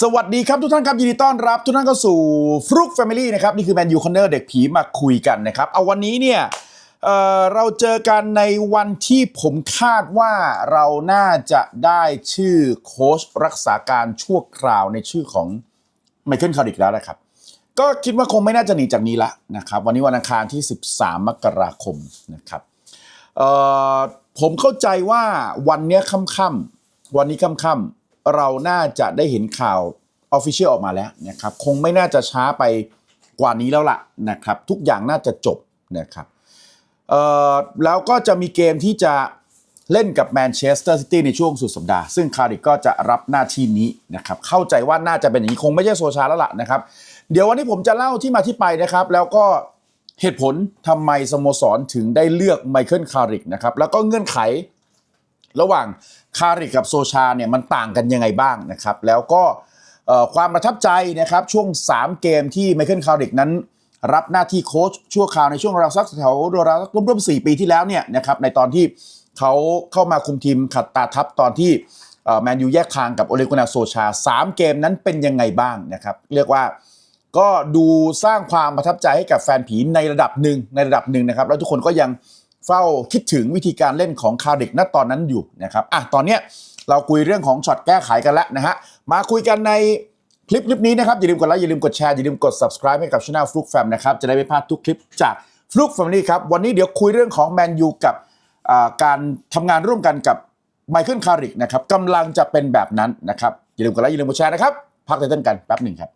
สวัสดีครับทุกท่านครับยินดีต้อนรับ ทุกท่านเข้าสู่ฟลุกแฟมิลี่นะครับนี่คือแมนยูคอนเนอร์เด็กผีมาคุยกันนะครับเอาวันนี้เนี่ยเเราเจอกันในวันที่ผมคาดว่าเราน่าจะได้ชื่อโค้ชรักษาการชั่วคราวในชื่อของไมเคิลคาริกแล้วนะครับ ก็คิดว่าคงไม่น่าจะหนีจากนี้ละนะครับวันนี้วันอังคารที่ 13 มกราคมนะครับผมเข้าใจว่าวันเนี้ยค่ำๆวันนี้ค่ำๆ เราน่าจะได้เห็นข่าวออฟฟิเชียลออกมาแล้วนะครับ คงไม่น่าจะช้าไปกว่านี้แล้วล่ะนะครับ ทุกอย่างน่าจะจบนะครับแล้วก็จะมีเกมที่จะเล่นกับแมนเชสเตอร์ซิตี้ในช่วงสุดสัปดาห์ ซึ่งคาริกก็จะรับหน้าที่นี้นะครับ เข้าใจว่าน่าจะเป็นอย่างนี้คงไม่ใช่โซชาแล้วล่ะนะครับ เดี๋ยววันนี้ผมจะเล่าที่มาที่ไปนะครับ แล้วก็เหตุผลทำไมสโมสรถึงได้เลือกไมเคิลคาริกนะครับ แล้วก็เงื่อนไข ระหว่างคาริกกับโซชาเนี่ยมันต่างกันยังไงบ้างนะครับ แล้วก็ความประทับใจนะครับช่วง 3 เกมที่ไมเคิลคาริกนั้น รับหน้าที่โค้ชชั่วคราวในช่วงราวสักแถวราวๆร่วมๆ4ปีที่แล้วเนี่ยนะครับในตอนที่เขาเข้ามาคุมทีมขัดตาทับตอนที่แมนยูแยกทางกับโอเลกุนาโซชา 3 เกมนั้นเป็นยังไงบ้างนะครับ เรียกว่าก็ดูสร้างความประทับใจให้กับแฟนผีในระดับหนึ่งในระดับหนึ่งนะครับ แล้วทุกคนก็ยัง เฝ้าคิดถึงวิธีการเล่นของคาริกณตอนนั้นอยู่นะครับอะตอนเนี้ยเราคุยเรื่องของช็อตแก้ไขกันแล้วนะฮะมาคุยกันในคลิปคลิปนี้นะครับ อย่าลืมกดไลค์อย่าลืมกดแชร์อย่าลืมกด subscribe ให้กับช่องฟลุกแฟมนะครับ จะได้ไม่พลาดทุกคลิปจากฟลุกแฟมิลี่ครับ วันนี้เดี๋ยวคุยเรื่องของแมนยูกับการทำงานร่วมกันกับไมเคิลคาริกนะครับกำลังจะเป็นแบบนั้นนะครับ อย่าลืมกดไลค์อย่าลืมกดแชร์นะครับ พักไตเติ้ลกันแป๊บหนึ่งครับ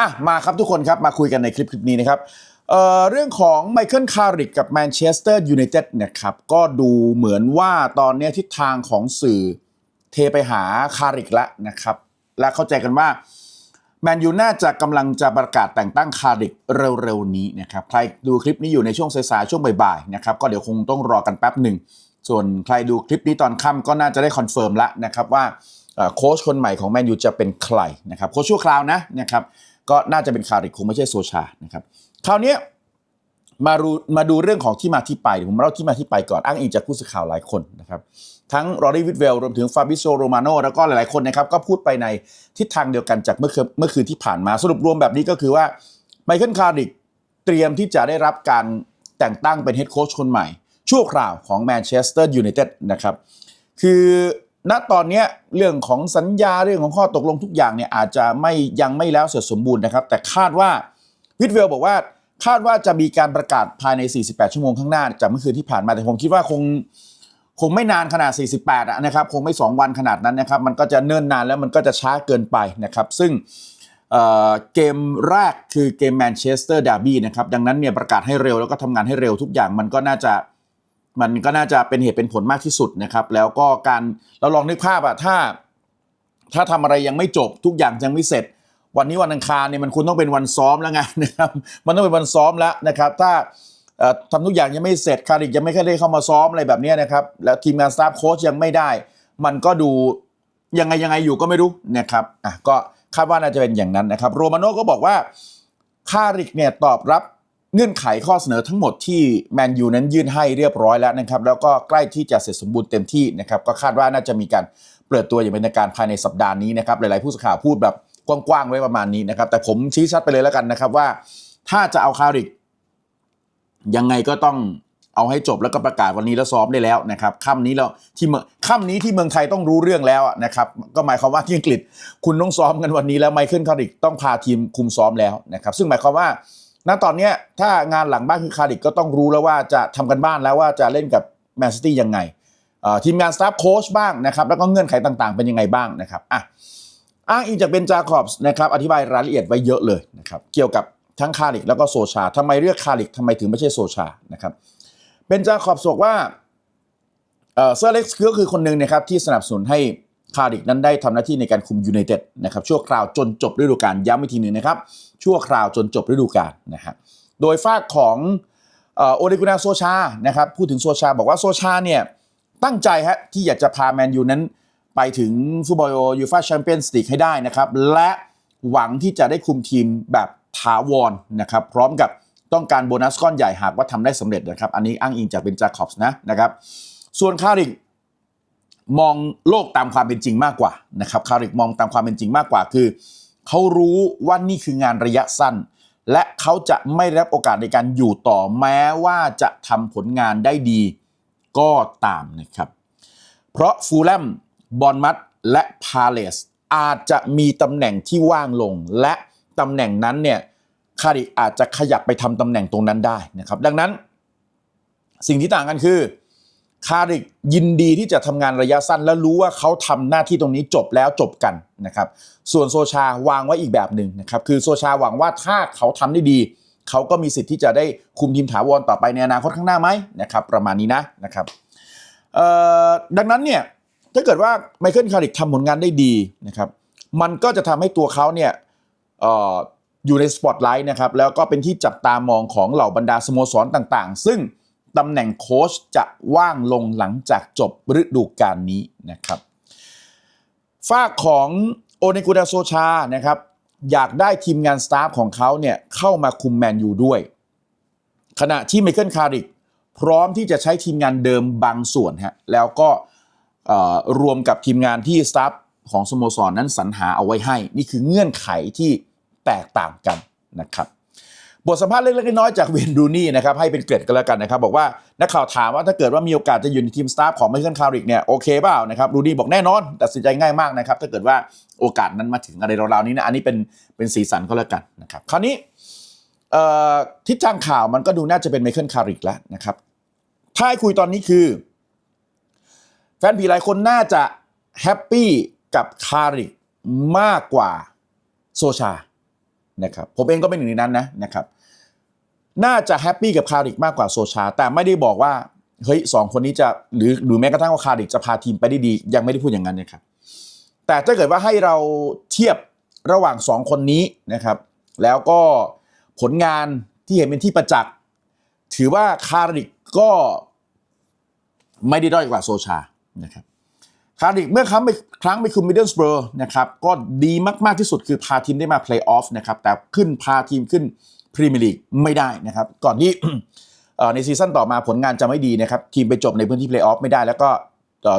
อะมาครับทุกคนครับมาคุยกันในคลิปคลิปนี้นะครับเเรื่องของไมเคิลคาริกกับแมนเชสเตอร์ยูไนเต็ดเนะครับก็ดูเหมือนว่าตอนนี้ทิศทางของสื่อเทไปหาคาริกแล้วนะครับ และเข้าใจกันว่าแมนยูน่าจะกำลังจะประกาศแต่งตั้งคาริกเร็วๆนี้นะครับใครดูคลิปนี้อยู่ในช่วงสายๆช่วงบ่ายๆนะครับก็เดี๋ยวคงต้องรอกันแป๊บหนึ่งส่วนใครดูคลิปนี้ตอนค่ำก็น่าจะได้คอนเฟิร์มแล้วนะครับว่าโค้ชคนใหม่ของแมนยูจะเป็นใครนะครับโค้ชชั่วคราวนะนะครับ ก็น่าจะเป็นคาริคงไม่ใช่โซชานะครับคราวนี้มาดูมาดูเรื่องของที่มาที่ไปผมเล่าที่มาที่ไปก่อนอ้างอิงจากผู้สื่อข่าวหลายคนนะครับทั้งรอรี่วิดเวลรวมถึงฟาบิโซโรมาโนแล้วก็หลายๆคนนะครับก็พูดไปในทิศทางเดียวกันจากเมื่อคืนเมื่อคืนที่ผ่านมาสรุปรวมแบบนี้ก็คือว่าไมเคิลคาริกเตรียมที่จะได้รับการแต่งตั้งเป็นเฮดโค้ชคนใหม่ ชั่วคราวของแมนเชสเตอร์ยูไนเต็ดนะครับคือ ณตอนนี้เรื่องของสัญญาเรื่องของข้อตกลงทุกอย่างเนี่ยอาจจะไม่ยังไม่แล้วเสร็จสมบูรณ์นะครับ แต่คาดว่าวิดเวลบอกว่าคาดว่าจะมีการประกาศภายใน 48 ชั่วโมงข้างหน้าจากเมื่อคืนที่ผ่านมาแต่ผมคิดว่าคงคงไม่นานขนาด 48นะครับคงไม่ 2 วันขนาดนั้นนะครับ มันก็จะเนิ่นนานแล้วมันก็จะช้าเกินไปนะครับ ซึ่งเเกมแรกคือเกมแมนเชสเตอร์ดาร์บี้นะครับดังนั้นเนี่ยประกาศให้เร็วแล้วก็ทำงานให้เร็วทุกอย่างมันก็น่าจะ มันก็น่าจะเป็นเหตุเป็นผลมากที่สุดนะครับ แล้วก็การเราลองนึกภาพอะถ้า ถ้าทำอะไรยังไม่จบทุกอย่างยังไม่เสร็จ วันนี้วันอังคารเนี่ยมันคุณต้องเป็นวันซ้อมแล้วไงนะครับมันต้องเป็นวันซ้อมแล้วนะครับ ถ้าเอ่อทำทุกอย่างยังไม่เสร็จคาริกยังไม่ได้เข้ามาซ้อมอะไรแบบนี้นะครับ แล้วทีมงานสตาฟโค้ชยังไม่ได้ มันก็ดูยังไงยังไงอยู่ก็ไม่รู้นะครับอะก็คาดว่าน่าจะเป็นอย่างนั้นนะครับ โรมาโน่ก็บอกว่าคาริกเนี่ยตอบรับ เงื่อนไขข้อเสนอทั้งหมดที่แมนยูนั้นยื่นให้เรียบร้อยแล้วนะครับ แล้วก็ใกล้ที่จะเสร็จสมบูรณ์เต็มที่นะครับ ก็คาดว่าน่าจะมีการเปิดตัวอย่างเป็นทางการภายในสัปดาห์นี้นะครับ หลาย ๆ ผู้สื่อข่าวพูดแบบกว้าง ๆ ไว้ประมาณนี้นะครับ แต่ผมชี้ชัดไปเลยแล้วกันนะครับว่า ถ้าจะเอาคาริกยังไงก็ต้องเอาให้จบแล้วก็ประกาศวันนี้แล้วซ้อมได้แล้วนะครับค่ำนี้แล้วที่เมืองค่ำนี้ที่เมืองไทยต้องรู้เรื่องแล้วนะครับก็หมายความว่าที่อังกฤษคุณต้องซ้อมกันวันนี้แล้วไมเคิลคาริกต้องพาทีมคุมซ้อมแล้วนะครับซึ่งหมายความว่า ณตอนเนี้ยถ้างานหลังบ้านคือคาริกก็ต้องรู้แล้วว่าจะทำกันบ้านแล้วว่าจะเล่นกับแมนซิตี้ยังไงทีมงานสตาฟโค้ชบ้างนะครับแล้วก็เงื่อนไขต่างๆ เป็นยังไงบ้างนะครับอะอ้างอิงจากเบนจาคอบส์นะครับอธิบายรายละเอียดไว้เยอะเลยนะครับเกี่ยวกับทั้งคาริกแล้วก็โซชาทำไมเลือกคาริกทำไมถึงไม่ใช่โซชานะครับเบนจาคอบส์บอกว่าเอ่อเซอร์เล็กซ์ก็คือคนหนึ่งนะครับที่สนับสนุนให้ คาริกนั้นได้ทำหน้าที่ในการคุมยูไนเต็ดนะครับชั่วคราวจนจบฤดูกาลย้ำอีกทีหนึ่งนะครับ ชั่วคราวจนจบฤดูกาลนะฮะโดยฝากของออโอเลกุนาโซชานะครับพูดถึงโซชาบอกว่าโซชาเนี่ยตั้งใจฮะที่อยากจะพาแมนยูนั้น ไปถึงฟุตบอลยูฟ่าแชมเปี้ยนส์ลีกให้ได้นะครับและหวังที่จะได้คุมทีมแบบถาวรนะครับพร้อมกับต้องการโบนัสก้อนใหญ่หากว่าทำได้สำเร็จนะครับ อันนี้อ้างอิงจากเบนจาคอบส์นะนะครับ ส่วนคาริก มองโลกตามความเป็นจริงมากกว่านะครับคาริกมองตามความเป็นจริงมากกว่าคือเขารู้ว่านี่คืองานระยะสั้น และเขาจะไม่ได้รับโอกาสในการอยู่ต่อแม้ว่าจะทำผลงานได้ดีก็ตามนะครับ เพราะฟูลแลมบอลมัดและพาเลสอาจจะมีตำแหน่งที่ว่างลง และตำแหน่งนั้นเนี่ยคาริอาจจะขยับไปทำตำแหน่งตรงนั้นได้นะครับ ดังนั้นสิ่งที่ต่างกันคือ คาริกยินดีที่จะทำงานระยะสั้น และรู้ว่าเขาทำหน้าที่ตรงนี้จบแล้วจบกันนะครับส่วนโซชาวางไว้อีกแบบหนึ่งนะครับคือโซชาหวังว่าถ้าเขาทำได้ดีเขาก็มีสิทธิ์ที่จะได้คุมทีมถาวรต่อไปในอนาคตข้างหน้าไหมนะครับประมาณนี้นะนะครับดังนั้นเนี่ยถ้าเกิดว่าไมเคิลคาริกทำผลงานได้ดีนะครับมันก็จะทำให้ตัวเขาเนี่ยเอ่ออยู่ในสปอตไลท์นะครับแล้วก็เป็นที่จับตามองของเหล่าบรรดาสโมสรต่างๆ ซึ่ง ตำแหน่งโค้ชจะว่างลงหลังจากจบฤดูกาลนี้นะครับฝ้ากของโอเนกุดาโซชานะครับอยากได้ทีมงานสตาฟของเขาเนี่ยเข้ามาคุมแมนยูด้วย ขณะที่ไมเคิลคาริกพร้อมที่จะใช้ทีมงานเดิมบางส่วนฮะแล้วก็รวมกับทีมงานที่สตาฟของสโมสรนั้นสรรหาเอาไว้ให้ นี่คือเงื่อนไขที่แตกต่างกันนะครับ บทสัมภาษณ์เล็กๆน้อยๆจากเวนดูนี่นะครับให้เป็นเกร็ดกันแล้วกันนะครับ บอกว่านักข่าวถามว่าถ้าเกิดว่ามีโอกาสจะอยู่ในทีมสตาฟของไมเคิลคาริกเนี่ยโอเคเปล่านะครับดูนี่บอกแน่นอนตัดสินใจง่ายมากนะครับถ้าเกิดว่าโอกาสนั้นมาถึงอะไรราวๆนี้นะอันนี้เป็นเป็นสีสันก็แล้วกันนะครับคราวนี้ทิศทางข่าวมันก็ดูน่าจะเป็นไมเคิลคาริกแล้วนะครับถ้าคุยตอนนี้คือ แฟนผีหลายคนน่าจะแฮปปี้กับคาริกมากกว่าโซชานะครับผมเองก็เป็นหนึ่งในนั้นนะนะครับ น่าจะแฮปปี้กับคาริกมากกว่าโซชา แต่ไม่ได้บอกว่าเฮ้ยสองคนนี้จะหรือหรือแม้กระทั่งว่าคาริกจะพาทีมไปได้ดี ยังไม่ได้พูดอย่างนั้นนะครับแต่ถ้าเกิดว่าให้เราเทียบระหว่างสองคนนี้นะครับ แล้วก็ผลงานที่เห็นเป็นที่ประจักษ์ถือว่าคาริกก็ไม่ได้ด้อยกว่าโซชานะครับคาริกเมื่อครั้งไปครั้งไปคุมมิดเดิลสเบอร์นะครับก็ดีมาก ๆ ที่สุดคือพาทีมได้มาเพลย์ออฟนะครับแต่ขึ้นพาทีมขึ้น พรีเมียร์ลีกไม่ได้นะครับ ก่อนที่ในซีซั่นต่อมาผลงานจะไม่ดีนะครับ ทีมไปจบในพื้นที่เพลย์ออฟไม่ได้ แล้วก็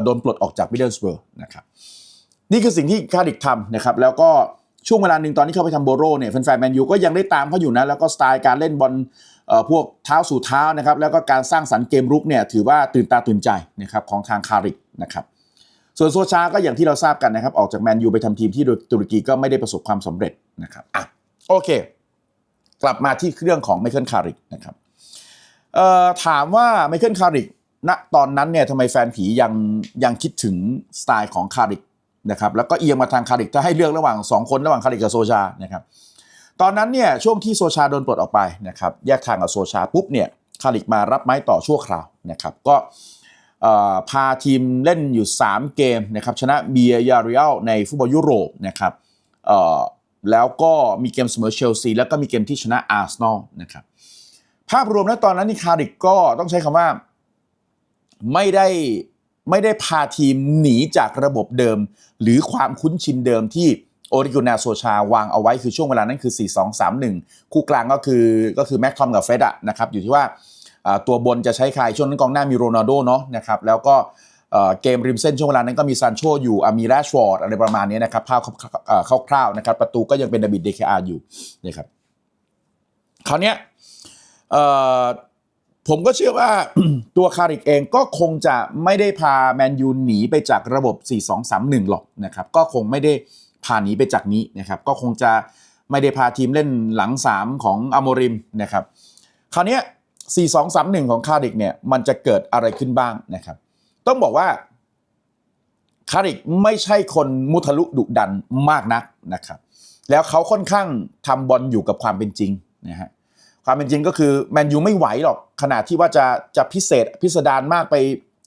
โดนปลดออกจากมิดเดิลสเบอร์นะครับนี่คือสิ่งที่คาริกทำนะครับ แล้วก็ช่วงเวลาหนึ่งตอนที่เขาไปทำโบโรเนี่ยแฟนๆแมนยูก็ยังได้ตามเขาอยู่นะ แล้วก็สไตล์การเล่นบอลพวกเท้าสู่เท้านะครับ แล้วก็การสร้างสรรค์เกมรุกเนี่ยถือว่าตื่นตาตื่นใจนะครับของทางคาริกนะครับส่วนโซชาก็อย่างที่เราทราบกันนะครับ ออกจากแมนยูไปทำทีมที่ตุรกีก็ไม่ได้ประสบความสำเร็จนะครับอะโอเค กลับมาที่เรื่องของไมเคิลคาริกนะครับถามว่าไมเคิลคาริกณตอนนั้นเนี่ยทำไมแฟนผียังยังคิดถึงสไตล์ของคาริกนะครับแล้วก็เอียงมาทางคาริกถ้าให้เลือกระหว่าง 2 คนระหว่างคาริกกับโซชานะครับตอนนั้นเนี่ยช่วงที่โซชาโดนปลดออกไปนะครับแยกทางกับโซชาปุ๊บเนี่ยคาริกมารับไม้ต่อชั่วคราวนะครับก็พาทีมเล่นอยู่ 3 เกมนะครับชนะเบียร์ยาริอลในฟุตบอลยุโรปนะครับ แล้วก็มีเกมเสมอเชลซีแล้วก็มีเกมที่ชนะอาร์เซนอลนะครับภาพรวมแล้วตอนนั้นนี่คาริกก็ต้องใช้คำว่าไม่ได้ไม่ได้พาทีมหนีจากระบบเดิม หรือความคุ้นชินเดิมที่โอริกุนาโซชาวางเอาไว้คือช่วงเวลานั้นคือ 4-2-3-1 คู่กลางก็คือก็คือแม็กทอมกับเฟดอะนะครับอยู่ที่ว่าอ่าตัวบนจะใช้ใครช่วงนั้นกองหน้ามีโรนัลโดเนาะนะครับแล้วก็ เกมริมเส้นช่วงเวลานั้นก็มีซานโชอยู่มีแรชฟอร์ดอะไรประมาณนี้นะครับภาพคร่าวๆนะครับ ประตูก็ยังเป็นดาบิดเดคอาอยู่นะครับคราวนี้ผมก็เชื่อว่าตัวคาริกเองก็คงจะไม่ได้พาแมนยูหนีไปจากระบบ 4-2-3-1 หรอกนะครับ ก็คงไม่ได้พาหนีไปจากนี้นะครับ ก็คงจะไม่ได้พาทีมเล่นหลัง 3 ของอโมริมนะครับ คราวนี้4-2-3-1 ของคาริกเนี่ยมันจะเกิดอะไรขึ้นบ้างนะครับ ต้องบอกว่าคาริกไม่ใช่คนมุทะลุดุดันมากนักนะครับ แล้วเขาค่อนข้างทำบอลอยู่กับความเป็นจริงนะฮะความเป็นจริงก็คือแมนยูไม่ไหวหรอกขนาดที่ว่าจะจะพิเศษพิสดารมากไป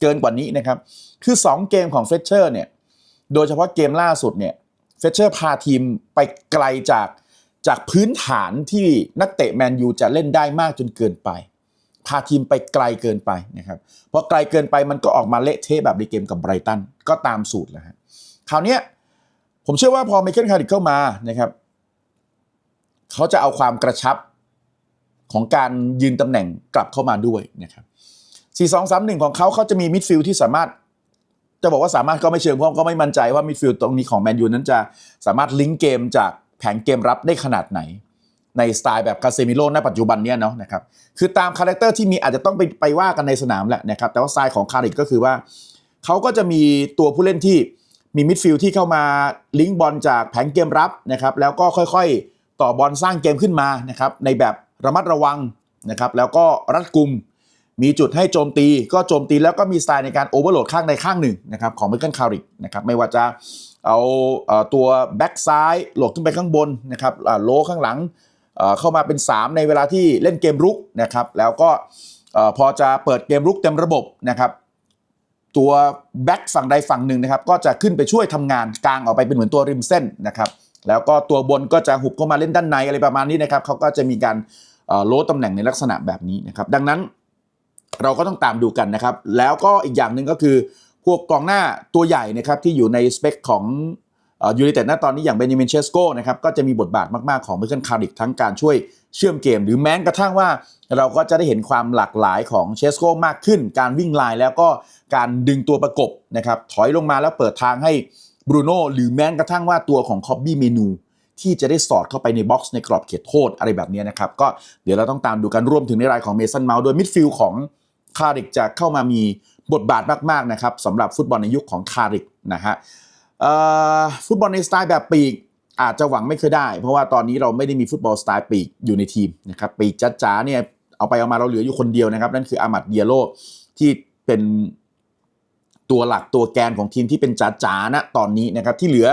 เกินกว่านี้นะครับ คือ 2 เกมของเฟเชอร์เนี่ยโดยเฉพาะเกมล่าสุดเนี่ยเฟเชอร์พาทีมไปไกลจากจากพื้นฐานที่นักเตะแมนยูจะเล่นได้มากจนเกินไป พาทีมไปไกลเกินไปนะครับพอไกลเกินไปมันก็ออกมาเละเทะแบบในเกมกับไบรตันก็ตามสูตรแล้วฮะคราวนี้ผมเชื่อว่าพอไมเคิลคาริกเข้ามานะครับเขาจะเอาความกระชับของการยืนตำแหน่งกลับเข้ามาด้วยนะครับ4-2-3-1 ของเขาเขาจะมีมิดฟิลด์ที่สามารถ จะบอกว่าสามารถก็ไม่เชิงเพราะก็ไม่มั่นใจว่ามิดฟิลด์ตรงนี้ของแมนยูนั้นจะสามารถลิงก์เกมจากแผนเกมรับได้ขนาดไหน ในสไตล์แบบคาเซมิโร่ณปัจจุบันเนี้ยเนาะนะครับคือตามคาแรคเตอร์ที่มีอาจจะต้องไปไปว่ากันในสนามแหละนะครับแต่ว่าสไตล์ของคาริกก็คือว่าเขาก็จะมีตัวผู้เล่นที่มีมิดฟิลด์ที่เข้ามาลิงก์บอลจากแผนเกมรับนะครับแล้วก็ค่อยๆ ต่อบอลสร้างเกมขึ้นมานะครับในแบบระมัดระวังนะครับแล้วก็รัดกุม มีจุดให้โจมตี ก็โจมตีแล้วก็มีสไตล์ในการโอเวอร์โหลดข้างใดข้างหนึ่งนะครับของเมเคิลคาริกนะครับไม่ว่าจะเอาตัวแบ็กซ้ายโหลดขึ้นไปข้างบนนะครับโลข้างหลัง เข้ามาเป็น 3 ในเวลาที่เล่นเกมรุกนะครับแล้วก็พอจะเปิดเกมรุกเต็มระบบนะครับตัวแบ็กฝั่งใดฝั่งหนึ่งนะครับก็จะขึ้นไปช่วยทำงานกลางออกไปเป็นเหมือนตัวริมเส้นนะครับแล้วก็ตัวบนก็จะหุบเข้ามาเล่นด้านในอะไรประมาณนี้นะครับเขาก็จะมีการโลดตำแหน่งในลักษณะแบบนี้นะครับดังนั้นเราก็ต้องตามดูกันนะครับ แล้วก็อีกอย่างหนึ่งก็คือพวกกองหน้าตัวใหญ่นะครับที่อยู่ในสเปคของ ยู i นเต็ดณตอนนี้อย่างเบนิมินเชสโกนะครับก็จะมีบทบาทมากๆของเมเคิลคาริกทั้งการช่วยเชื่อมเกม หรือแม้กระทั่งว่า เราก็จะได้เห็นความหลากหลายของเชสโกมากขึ้น การวิ่งไลน์แล้วก็การดึงตัวประกบนะครับถอยลงมาแล้วเปิดทางให้บรูโน่หรือแม้กระทั่งว่าตัวของคอบบี้เมนูที่จะได้สอดเข้าไปในบ็อกซ์ในกรอบเขตโทษอะไรแบบนี้นะครับ ก็เดี๋ยวเราต้องตามดูกันรวมถึงในรายของเมสันเมาส์โดยมิดฟิลด์ของคาริกจะเข้ามามีบทบาทมากๆนะครับสำหรับฟุตบอลในยุคของคาริกนะฮะ ฟุตบอลในสไตล์แบบปีกอาจจะหวังไม่เคยได้ เพราะว่าตอนนี้เราไม่ได้มีฟุตบอลสไตล์ปีกอยู่ในทีมนะครับปีกจ้าๆเนี่ยเอาไปเอามาเราเหลืออยู่คนเดียวนะครับ นั่นคืออามัดเดียโลที่เป็นตัวหลักตัวแกนของทีมที่เป็นจ๋าๆนะตอนนี้นะครับที่เหลือ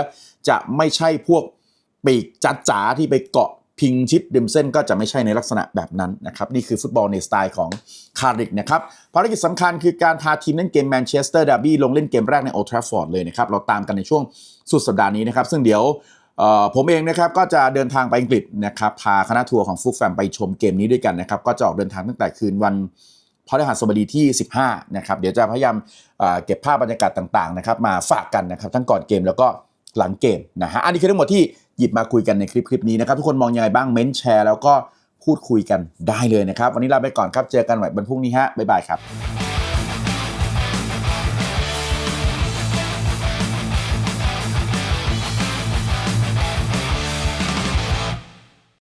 จะไม่ใช่พวกปีกจ๋าๆที่ไปเกาะ พิงชิดริมเส้นก็จะไม่ใช่ในลักษณะแบบนั้นนะครับนี่คือฟุตบอลในสไตล์ของคาริกนะครับภารกิจสำคัญคือการพาทีมเล่นเกมแมนเชสเตอร์ดาร์บี้ลงเล่นเกมแรกในโอทราฟอร์ดเลยนะครับเราตามกันในช่วงสุดสัปดาห์นี้นะครับซึ่งเดี๋ยวผมเองนะครับก็จะเดินทางไปอังกฤษนะครับพาคณะทัวร์ของฟุกแฟมไปชมเกมนี้ด้วยกันนะครับก็จะออกเดินทางตั้งแต่คืนวันพฤหัสบดีที่ 15 นะครับ เดี๋ยวจะพยายามเอ่อเก็บภาพบรรยากาศต่างๆนะครับมาฝากกันนะครับ ทั้งก่อนเกมแล้วก็หลังเกมนะฮะ อันนี้คือทั้งหมดที่ หยิบมาคุยกันในคลิปคลิปนี้นะครับ ทุกคนมองยังไงบ้างเม้นแชร์แล้วก็พูดคุยกันได้เลยนะครับ วันนี้ลาไปก่อนครับเจอกันใหม่วันพรุ่งนี้ฮะบ๊ายบายครับ